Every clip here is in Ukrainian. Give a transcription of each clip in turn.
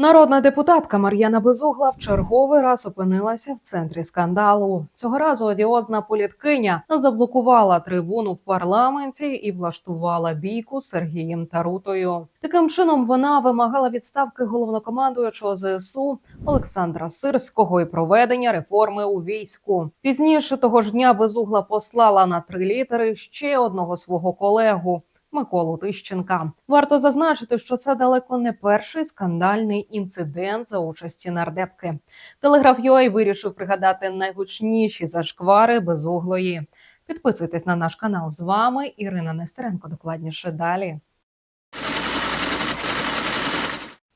Народна депутатка Мар'яна Безугла в черговий раз опинилася в центрі скандалу. Цього разу одіозна політкиня заблокувала трибуну в парламенті і влаштувала бійку з Сергієм Тарутою. Таким чином вона вимагала відставки головнокомандуючого ЗСУ Олександра Сирського і проведення реформи у війську. Пізніше того ж дня Безугла послала на три літери ще одного свого колегу. Миколу Тищенка варто зазначити, що це далеко не перший скандальний інцидент за участі нардепки. Телеграф UA вирішив пригадати найгучніші зашквари безуглої. Підписуйтесь на наш канал з вами. Ірина Нестеренко. Докладніше далі.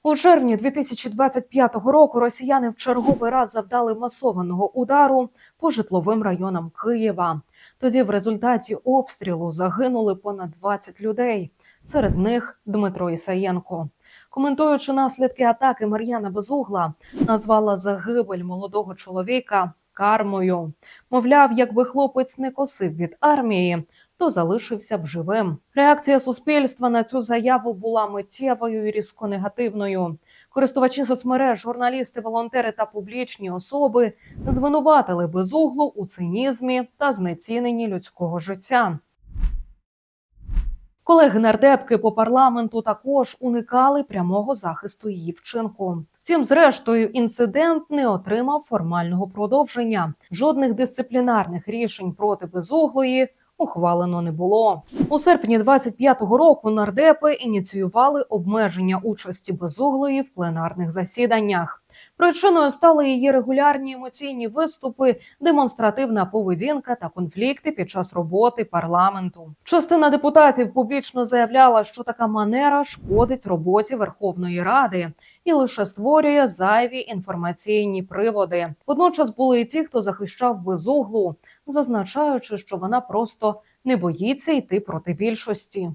У червні 2025 року росіяни в черговий раз завдали масованого удару по житловим районам Києва. Тоді в результаті обстрілу загинули понад 20 людей. Серед них Дмитро Ісаєнко. Коментуючи наслідки атаки, Мар'яна Безугла назвала загибель молодого чоловіка кармою. Мовляв, якби хлопець не косив від армії, то залишився б живим. Реакція суспільства на цю заяву була миттєвою і різко негативною. Користувачі соцмереж, журналісти, волонтери та публічні особи звинуватили безуглу у цинізмі та знеціненні людського життя. Колеги нардепки по парламенту також уникали прямого захисту її вчинку. Втім, зрештою, інцидент не отримав формального продовження. Жодних дисциплінарних рішень проти безуглої ухвалено не було. У серпні 25-го року нардепи ініціювали обмеження участі безуглої в пленарних засіданнях. Причиною стали її регулярні емоційні виступи, демонстративна поведінка та конфлікти під час роботи парламенту. Частина депутатів публічно заявляла, що така манера шкодить роботі Верховної Ради і лише створює зайві інформаційні приводи. Водночас були і ті, хто захищав безуглу, зазначаючи, що вона просто не боїться йти проти більшості.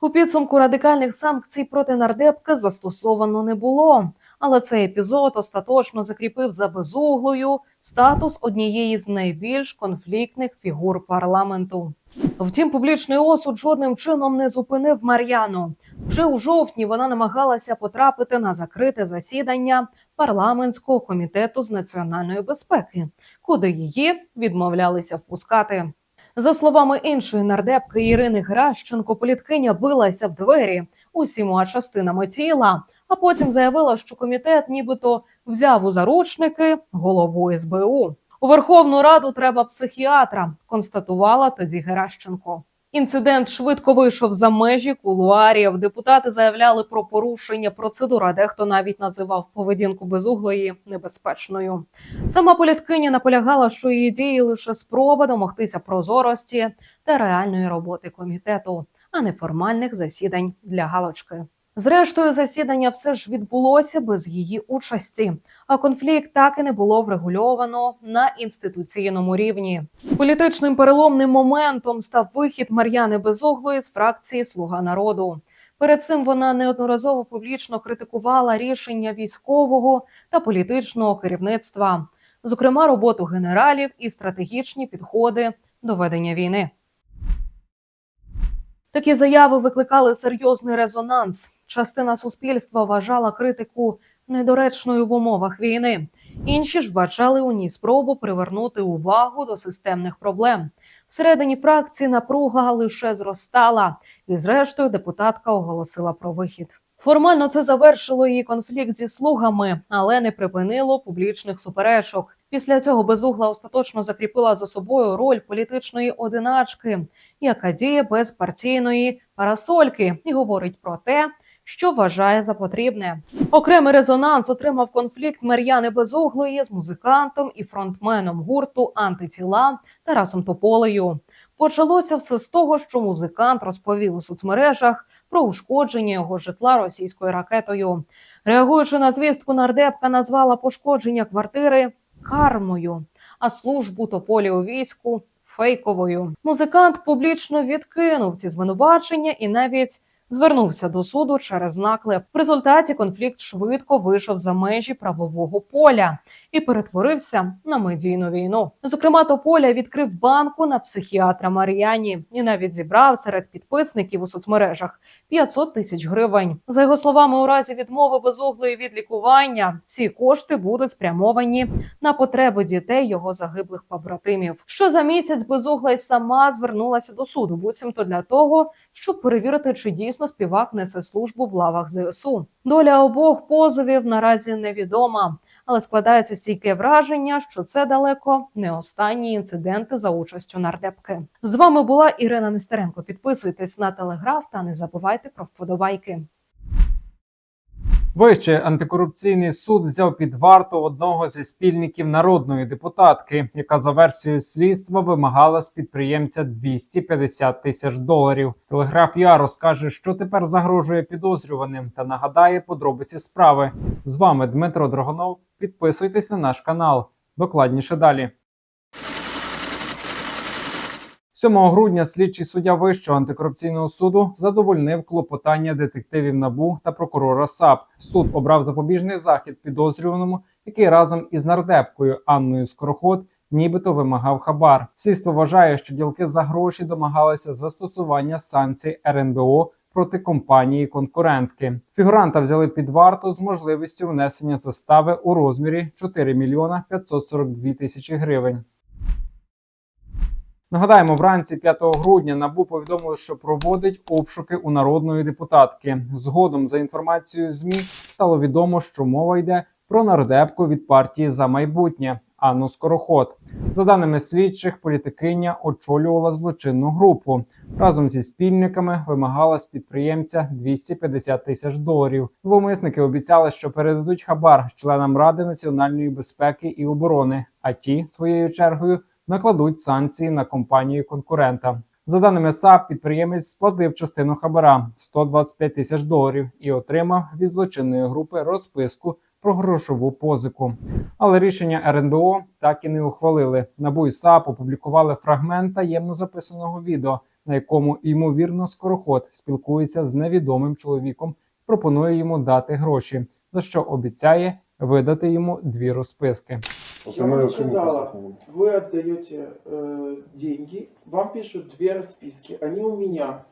У підсумку радикальних санкцій проти нардепки застосовано не було. Але цей епізод остаточно закріпив за безуглою статус однієї з найбільш конфліктних фігур парламенту. Втім, публічний осуд жодним чином не зупинив Мар'яну. Вже у жовтні вона намагалася потрапити на закрите засідання парламентського комітету з національної безпеки, куди її відмовлялися впускати. За словами іншої нардепки Ірини Гращенко, політкиня билася в двері усіма частинами тіла, а потім заявила, що комітет нібито взяв у заручники голову СБУ. У Верховну Раду треба психіатра, констатувала тоді Геращенко. Інцидент швидко вийшов за межі кулуарів. Депутати заявляли про порушення процедур, а дехто навіть називав поведінку безуглої небезпечною. Сама політкиня наполягала, що її дії лише спроба домогтися прозорості та реальної роботи комітету, а не формальних засідань для галочки. Зрештою, засідання все ж відбулося без її участі, а конфлікт так і не було врегульовано на інституційному рівні. Політичним переломним моментом став вихід Мар'яни Безуглої з фракції Слуга народу. Перед цим вона неодноразово публічно критикувала рішення військового та політичного керівництва, зокрема роботу генералів і стратегічні підходи до ведення війни. Такі заяви викликали серйозний резонанс. Частина суспільства вважала критику недоречною в умовах війни. Інші ж вбачали у ній спробу привернути увагу до системних проблем. Всередині фракції напруга лише зростала, і зрештою депутатка оголосила про вихід. Формально це завершило її конфлікт зі слугами, але не припинило публічних суперечок. Після цього безугла остаточно закріпила за собою роль політичної одиначки, яка діє без партійної парасольки, і говорить про те, що вважає за потрібне. Окремий резонанс отримав конфлікт Мар'яни Безуглої з музикантом і фронтменом гурту Антитіла Тарасом Тополею. Почалося все з того, що музикант розповів у соцмережах про ушкодження його житла російською ракетою. Реагуючи на звістку, нардепка назвала пошкодження квартири кармою, а службу тополі у війську фейковою. Музикант публічно відкинув ці звинувачення і навіть звернувся до суду через наклеп. В результаті конфлікт швидко вийшов за межі правового поля і перетворився на медійну війну. Зокрема, Тополя відкрив банку на психіатра Мар'яні і навіть зібрав серед підписників у соцмережах 500 тисяч гривень. За його словами, у разі відмови безуглої від лікування всі кошти будуть спрямовані на потреби дітей його загиблих побратимів. Що за місяць безугла й сама звернулася до суду, буцімто для того, щоб перевірити, чи дійсно співак несе службу в лавах ЗСУ. Доля обох позовів наразі невідома, але складається стійке враження, що це далеко не останні інциденти за участю нардепки. З вами була Ірина Нестеренко. Підписуйтесь на телеграф та не забувайте про вподобайки. Вищий антикорупційний суд взяв під варту одного зі спільників народної депутатки, яка за версією слідства вимагала з підприємця 250 тисяч доларів. Телеграф Я розкаже, що тепер загрожує підозрюваним, та нагадає подробиці справи. З вами Дмитро Драгонов. Підписуйтесь на наш канал. Докладніше далі. 7 грудня слідчий суддя Вищого антикорупційного суду задовольнив клопотання детективів НАБУ та прокурора САП. Суд обрав запобіжний захід підозрюваному, який разом із нардепкою Анною Скороход нібито вимагав хабар. Слідство вважає, що ділки за гроші домагалися застосування санкцій РНБО проти компанії конкурентки. Фігуранта взяли під варту з можливістю внесення застави у розмірі 4 мільйона 542 тисячі гривень. Нагадаємо, вранці 5 грудня набу повідомило, що проводить обшуки у народної депутатки. Згодом, за інформацією змі, стало відомо, що мова йде про нардепку від партії за майбутнє Анну Скороход. За даними слідчих, політикиня очолювала злочинну групу. Разом зі спільниками вимагала з підприємця 250 тисяч доларів. Зловмисники обіцяли, що передадуть хабар членам Ради національної безпеки і оборони, а ті своєю чергою накладуть санкції на компанію конкурента. За даними САП, підприємець сплатив частину хабара 125 тисяч доларів і отримав від злочинної групи розписку про грошову позику. Але рішення РНБО так і не ухвалили. НАБУ і САП опублікували фрагмент таємно записаного відео, на якому ймовірно скороход спілкується з невідомим чоловіком, пропонує йому дати гроші, за що обіцяє видати йому дві розписки. Основную вам сумму сказала. Вы отдаете э, деньги, вам пишут две расписки. Они у меня.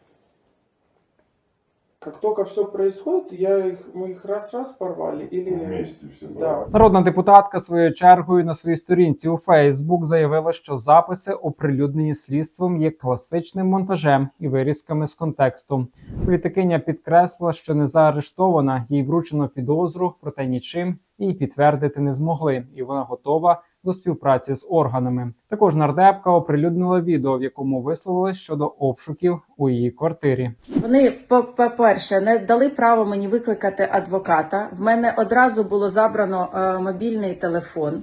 Как только все происходит, я их, мы их раз-раз порвали. Или... Вместе все. Да. Народна депутатка своєю чергою на своїй сторінці у Фейсбук заявила, що записи, оприлюднені слідством, є класичним монтажем і вирізками з контексту. Політикиня підкреслила, що не заарештована, їй вручено підозру, проте нічим її підтвердити не змогли, і вона готова до співпраці з органами. Також нардепка оприлюднила відео, в якому висловилась щодо обшуків у її квартирі. Вони, по- по-перше, не дали право мені викликати адвоката. В мене одразу було забрано е, мобільний телефон.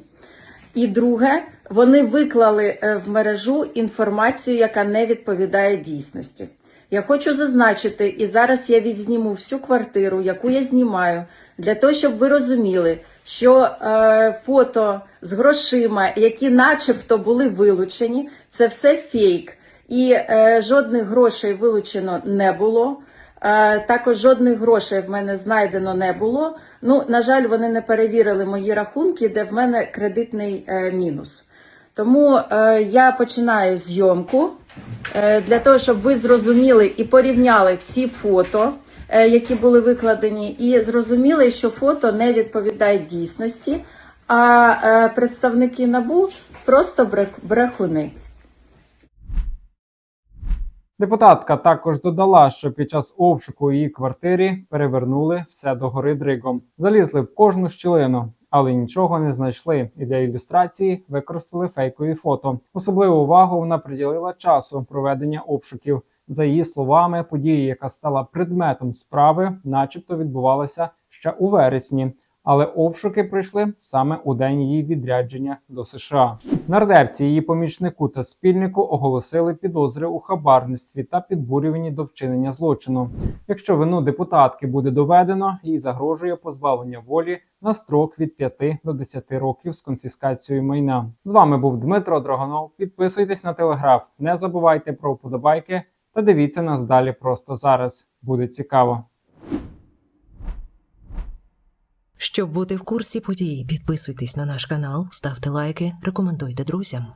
І друге, вони виклали е, в мережу інформацію, яка не відповідає дійсності. Я хочу зазначити, і зараз я відзніму всю квартиру, яку я знімаю, для того, щоб ви розуміли, що е, фото з грошима, які начебто були вилучені, це все фейк. І е, жодних грошей вилучено не було. Е, також жодних грошей в мене знайдено не було. Ну, на жаль, вони не перевірили мої рахунки, де в мене кредитний е, мінус. Тому е, я починаю зйомку для того, щоб ви зрозуміли і порівняли всі фото, які були викладені, і зрозуміли, що фото не відповідають дійсності, а е, представники набу просто брехуни. Депутатка також додала, що під час обшуку її квартирі перевернули все догори дригом, залізли в кожну щілину, але нічого не знайшли. І для ілюстрації використали фейкові фото. Особливу увагу вона приділила часу проведення обшуків. За її словами, подія, яка стала предметом справи, начебто відбувалася ще у вересні. Але обшуки прийшли саме у день її відрядження до США. Нардепці, її помічнику та спільнику оголосили підозри у хабарництві та підбурюванні до вчинення злочину. Якщо вину депутатки буде доведено, їй загрожує позбавлення волі на строк від 5 до 10 років з конфіскацією майна. З вами був Дмитро Драгонов. Підписуйтесь на телеграф, не забувайте про вподобайки та дивіться нас далі просто зараз. Буде цікаво. Щоб бути в курсі подій, підписуйтесь на наш канал, ставте лайки, рекомендуйте друзям.